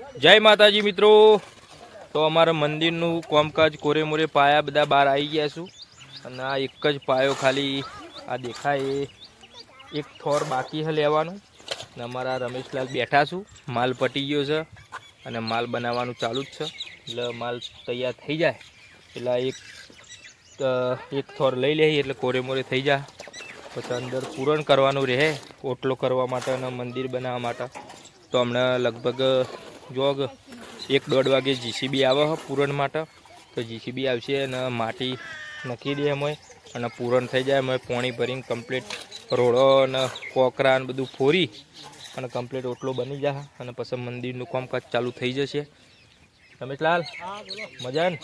જય માતાજી મિત્રો. તો અમારા મંદિરનું કોમકાજ કોરે મોરે પાયા બધા બહાર આવી ગયા છું. અને આ એક જ પાયો ખાલી આ દેખાય એક થોર બાકી છે લેવાનું. ને અમારા રમેશલાલ બેઠા છું. માલ પટી ગયો છે અને માલ બનાવવાનું ચાલુ જ છે. એટલે માલ તૈયાર થઈ જાય. એટલે એક એક થોર લઈ લઈએ એટલે કોરે મોરે થઈ જાય પછી અંદર પૂરણ કરવાનું રહે. ઓટલો કરવા માટે અને મંદિર બનાવવા માટે. તો હમણાં લગભગ જોગ એક દોઢ વાગે જીસીબી આવે છે પૂરણ માટે. તો જીસીબી આવશે અને માટી નાખી દે એમાં અને પૂરણ થઈ જાય એમાં પાણી ભરીને કમ્પ્લીટ રોડો અને કોકરા ને બધું ફોરી અને કમ્પ્લીટ ઓટલો બની જાય. અને પછી મંદિરનું કામકાજ ચાલુ થઈ જશે. રમેશલાલ મજા ને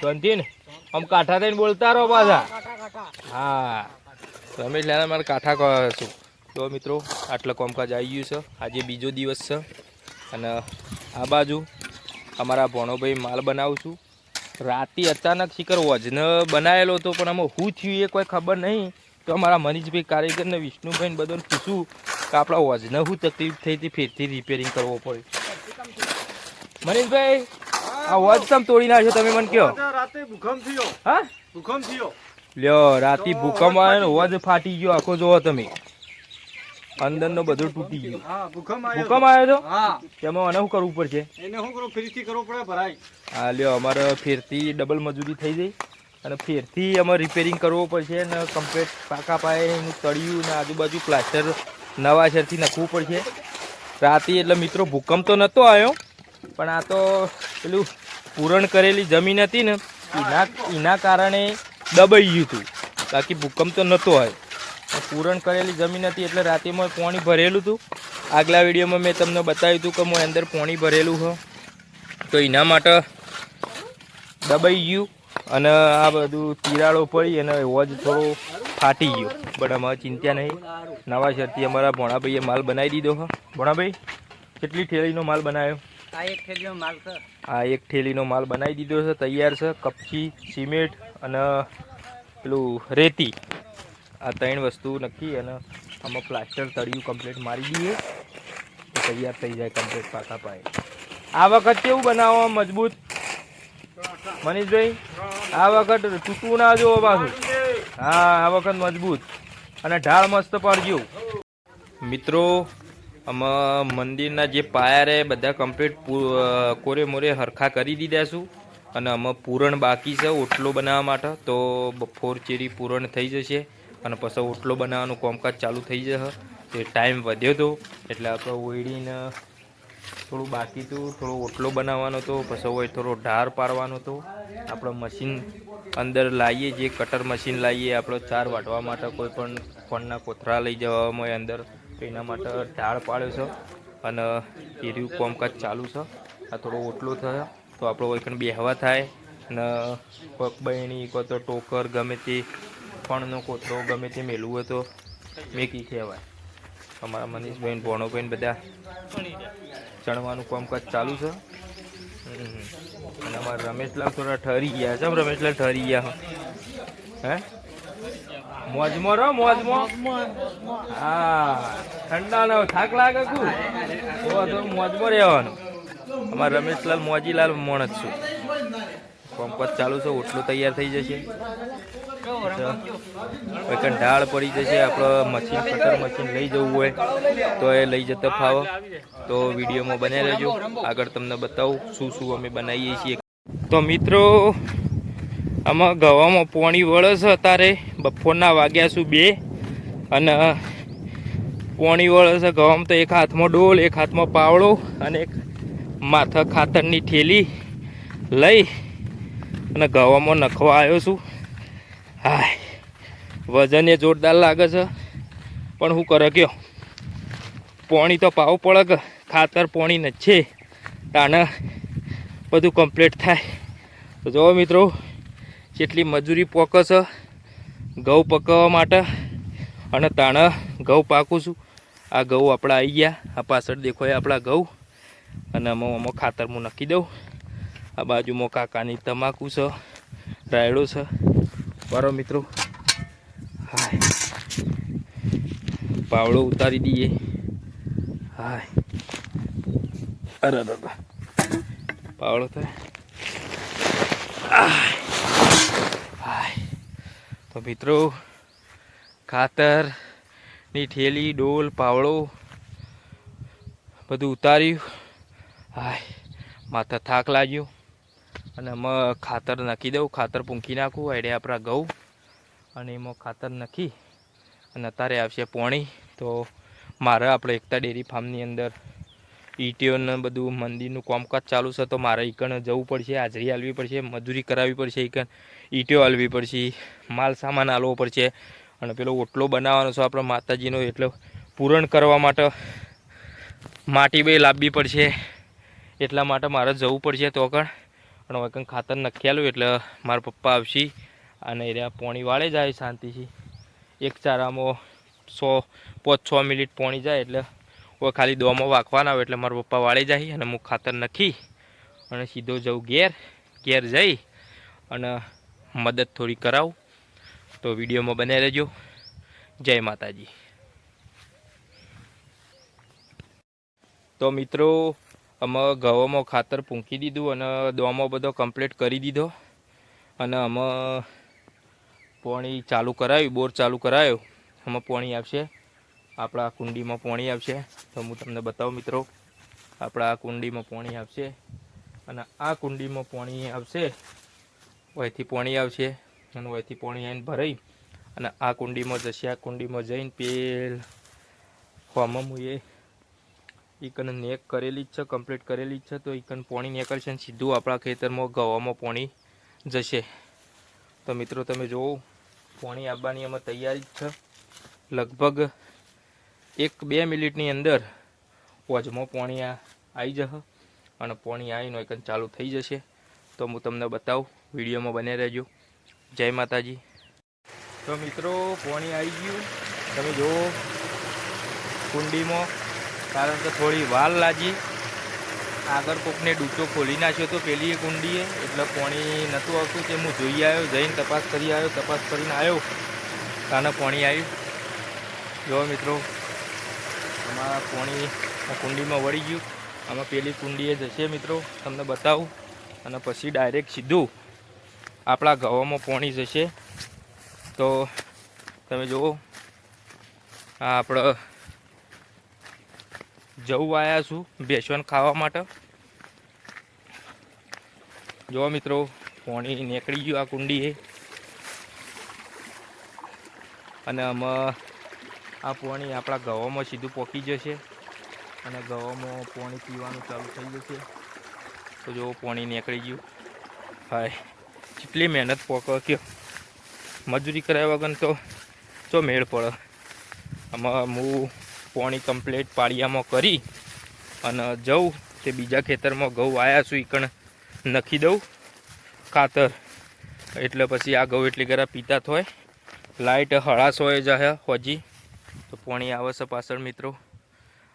શાંતિ ને આમ કાંઠા થઈને બોલતા રહો પાછા. હા રમેશલાલ મારે કાંઠા કહો છું તો મિત્રો આટલા કામકાજ આવી ગયું છે. આજે બીજો દિવસ છે. અને આ બાજુ અમારા ભણોભાઈ માલ બનાવું છું. રાતે અચાનક શિખર વજન બનાવેલો હતો પણ આમાં શું થયું એ કોઈ ખબર નહીં. તો અમારા મનીષભાઈ કારીગરને વિષ્ણુભાઈને બધાને પૂછ્યું કે આપણા વજન શું તકલીફ થઈ હતી ફેરથી રિપેરિંગ કરવો પડ્યો મનીષભાઈ આ વજ તમ તોડી નાખ્યો તમે મને કહો. રાતે ભૂકંપ થયો. હા? ભૂકંપ થયો. લ્યો રાતે ભૂકંપ આવ્યો ને વજ ફાટી ગયો આખો જોવો તમે. અંદરનો બધું તૂટી ગયું. ભૂકંપ આવ્યો. તો? તેમાં મને શું કરવું પડશે? એને શું કરું ફેરથી કરવું પડે ભરાય. હા લ્યો અમારે ફેરથી ડબલ મજૂરી થઈ ગઈ. અને ફેરથી અમારે રિપેરિંગ કરવો પડશે ને કમ્પ્લેટ પાકા પાયે એનું તળિયું ને આજુબાજુ પ્લાસ્ટર નવા શેરથી નાખવું પડશે. રાતે એટલે મિત્રો ભૂકંપ તો નહોતો આવ્યો પણ આ તો પેલું પૂરણ કરેલી જમીન હતી ને એના એના કારણે દબાઈ ગયું હતું. બાકી ભૂકંપ તો નહોતો આવ્યો. પૂરણ કરેલી જમીન હતી એટલે રાતે મેં પાણી ભરેલું હતું આગલા વિડીયોમાં મેં તમને બતાવ્યું હતું કે હું અંદર પાણી ભરેલું હો. તો એના માટે દબાઈ ગયું અને આ બધું તિરાડો પડી અને વજ થોડો ફાટી ગયો. બટ અમારે ચિંતા નહીં. નવા શરતી અમારા ભોણાભાઈએ માલ બનાવી દીધો હો. ભોણાભાઈ કેટલી ઠેલીનો માલ બનાવ્યો? આ એક થેલીનો માલ છે. આ એક ઠેલીનો માલ બનાવી દીધો છે. તૈયાર છે. કપચી સિમેન્ટ અને પેલું રેતી. આ ત્રણ વસ્તુ નક્કી અને આમાં પ્લાસ્ટર તળિયું કમ્પ્લીટ મારી દઈએ. તો તૈયાર થઈ જાય કમ્પ્લીટ પાકા પાય. આ વખત કેવું બનાવવા મજબૂત? મનીષભાઈ, આ વખત તૂટવું ના જોવો પાછું. હા, આ વખત મજબૂત. અને ઢાળ મસ્ત પડજો મિત્રો, આમાં મંદિરના જે પાયા રહે, બધા કમ્પ્લીટ કોરે મોરે હરખા કરી દીધા છું અને આમાં પૂરણ બાકી છે, ઓટલો બનાવવા માટે. તો બફોર ચેરી પૂરણ થઈ જશે. અને પછી ઓટલો બનાવવાનું કામકાજ ચાલુ થઈ જશે. તે ટાઈમ વધ્યો હતો એટલે આપણે ઓળીને થોડું બાકી હતું. થોડો ઓટલો બનાવવાનો હતો. પછી હોય થોડો ઢાર પાડવાનો હતો. આપણે મશીન અંદર લાવીએ. જે કટર મશીન લાવીએ. આપણો ચાર વાટવા માટે કોઈ પણ ફોનના કોથરા લઈ જવામાં અંદર. તો એના માટે ઢાળ પાડ્યો છે. અને એ રહ્યું કામકાજ ચાલુ છે. આ થોડો ઓટલો થયો. તો આપણો કોઈ પણ બેહવા થાય. અને પગ બહેણી તો ટોકર, ગમે તે ફણનો કોથળો ગમે તે મેળવું હોય તો મેકી કહેવાય. અમારા મનીષભાઈ ભોણોભાઈ બધા ચણવાનું કામકાજ ચાલુ છે. અને અમારા રમેશલાલ થોડા ઠરી ગયા છે. રમેશલાલ ઠરી ગયા હે. મોજમાં રહો, મોજમાં. હા ઠંડા થાક લાગે કુ? તો મોજમાં રહેવાનું. અમારા રમેશલાલ મોજીલાલ મોણ જ છું. કામકાજ ચાલુ છે, ઓટલો તૈયાર થઈ જશે. કોઈ કણ ઢાળ પડી જશે, આપણે મશીન કટર મશીન લઈ જવું હોય, તો એ લઈ જતા ફાવો. તો વિડીયોમાં બનાવી લેજો આગળ તમને બતાવું શું શું અમે બનાવીએ છીએ. તો મિત્રો, આમાં ગવામાં પોણી વળે છે અત્યારે બપોરના વાગ્યા શું બે? અને પોણી વળે છે ગવામાં તો એક હાથમાં ડોલ, એક હાથમાં પાવડો અને એક માથા ખાતરની થેલી લઈ અને ગવામાં નખવા આવ્યો છું. હાય વજન એ જોરદાર લાગે છે. પણ હું કરે કયો? પોણી તો પાવું પડે કે ખાતર પોણી ન છે. તાને બધું કમ્પ્લીટ થાય. તો જુઓ મિત્રો, જેટલી મજૂરી પોકે છે, ઘઉં પકવવા માટે, અને તાણે ઘઉં પાકું છું. આ ઘઉં આપણા આવી ગયા. આ પાછળ દેખો આપણા ઘઉં. અને આમાં આમાં ખાતર હું નાખી દઉં. આ બાજુમાં કાકાની તમાકુ છે, રાયડો છે. બરો મિત્રો. હાય. પાવડો ઉતારી દઈએ. હાય. અરે દાદા પાવડો થાય. તો મિત્રો, ખાતરની ઠેલી ડોલ, પાવડો બધું ઉતાર્યું. હાય. માથા થાક લાગ્યો. અને એમાં ખાતર નાખી દઉં. ખાતર પૂંખી નાખું, એડે આપણા ઘઉં. અને એમાં ખાતર નાખી અને અત્યારે આવશે પોણી. તો મારે આપણે એકતા ડેરી ફાર્મની અંદર ઈટીઓને બધું મંદિરનું કામકાજ ચાલુ છે, તો મારે ઈકણ જવું પડશે, હાજરી આલવી પડશે, મજૂરી કરાવવી પડશે, ઈકણ ઈટીઓ આલવી પડશે, માલ સામાન આલવો પડશે. અને પેલો ઓટલો બનાવવાનો છે આપણે માતાજીનો, એટલે પૂરણ કરવા માટે માટી બે લાવવી પડશે. એટલા માટે મારે જવું પડશે તો કણ અને હવે કંઈ ખાતર નખ્યાલું એટલે મારા પપ્પા આવશે અને એ પોણી વાળે જાય શાંતિથી. એક ચારામાં સો, પાંચ, છ મિનિટ પોણી જાય એટલે હવે ખાલી દોમાં વાંકવાના આવે એટલે મારા પપ્પા વાળે જાય અને હું ખાતર નખી અને સીધો જઉં ઘેર ઘેર જઈ અને મદદ થોડી કરાવું. તો વિડીયોમાં બને રહેજો. જય માતાજી. તો મિત્રો અમે ઘઉંમાં ખાતર પૂંખી દીધું અને દોમો બધો કમ્પ્લીટ કરી દીધો. અને અમે પોણી ચાલુ કરાવ્યું બોર ચાલુ કરાયો. આમાં પોણી આવશે આપણા કુંડીમાં પોણી આવશે તો હું તમને બતાવું મિત્રો, આપણા આ કુંડીમાં પોણી આવશે અને આ કુંડીમાં પોણી આવશે વહીથી પોણી આવશે. અને વહીથી પોણી આવીને ભરાઈ. અને આ કુંડીમાં જશે, આ કુંડીમાં જઈને પેલ હોમાં હું ઈકન નેક કરેલી જ છે કમ્પ્લીટ કરેલી જ છે, તો ઈકન પાણી નીકળશે ને સીધું આપણા ખેતરમાં ગવામાં પોણી જશે. તો મિત્રો તમે જુઓ પોણી આવવાની એમાં તૈયારી જ છે. લગભગ એક બે મિનિટની અંદર વોજમાં પોણી આ આવી જશે અને પોણી આવીને એકન ચાલુ થઈ જશે. તો હું તમને બતાવું, વિડીયોમાં બને રહેજો. જય માતાજી. તો મિત્રો, પોણી આવી ગયું. તમે જુઓ કુંડીમાં કારણ કે થોડી વાર લાગી. આગળ કોકને ડૂચો ખોલી નાખ્યો તો પેલી એ કુંડીએ એટલે પાણી નહોતું આવતું તે હું જોઈ આવ્યો, જઈને તપાસ કરી આવ્યો, તપાસ કરીને આવ્યો. તાને પાણી આવ્યું જો મિત્રો, અમારા પાણી કુંડીમાં વળી ગયું. આમાં પેલી કુંડીએ જશે મિત્રો, તમને બતાવું. અને પછી ડાયરેક્ટ સીધું આપણા ગવામાં પાણી જશે. તો તમે જુઓ, આ આપણે જવું આવ્યા છું બેસવાન ખાવા માટે. જો મિત્રો, પોણી નીકળી ગયું આ કુંડી અને આમાં આ પોણી આપણા ગવામાં સીધું પોકી જશે. અને ગવામાં પોણી પીવાનું ચાલુ થઈ જશે. તો જો પોણી નીકળી ગયું. હાય, કેટલી મહેનત પોકો કયો. મજૂરી કરાવ્યા વગર તો ચો મેળ પડે. આમાં હું પોણી કમ્પ્લીટ પાળિયામાં કરી અને જઉં તે બીજા ખેતરમાં ઘઉં આવ્યા છું ઈકણ નખી દઉં ખાતર. એટલે પછી આ ઘઉં એટલી ગરા પીતા થોય લાઇટ હળાશ હોય જાય હોજી. તો પોણી આવે છે પાછળ મિત્રો.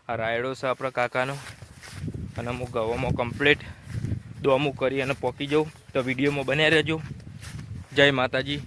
આ રાયડો છે આપણા કાકાનો. અને હું ઘઉંમાં કમ્પ્લીટ દોમું કરી અને પોકી જાઉં. તો વિડીયોમાં બન્યા રહેજો. જય માતાજી.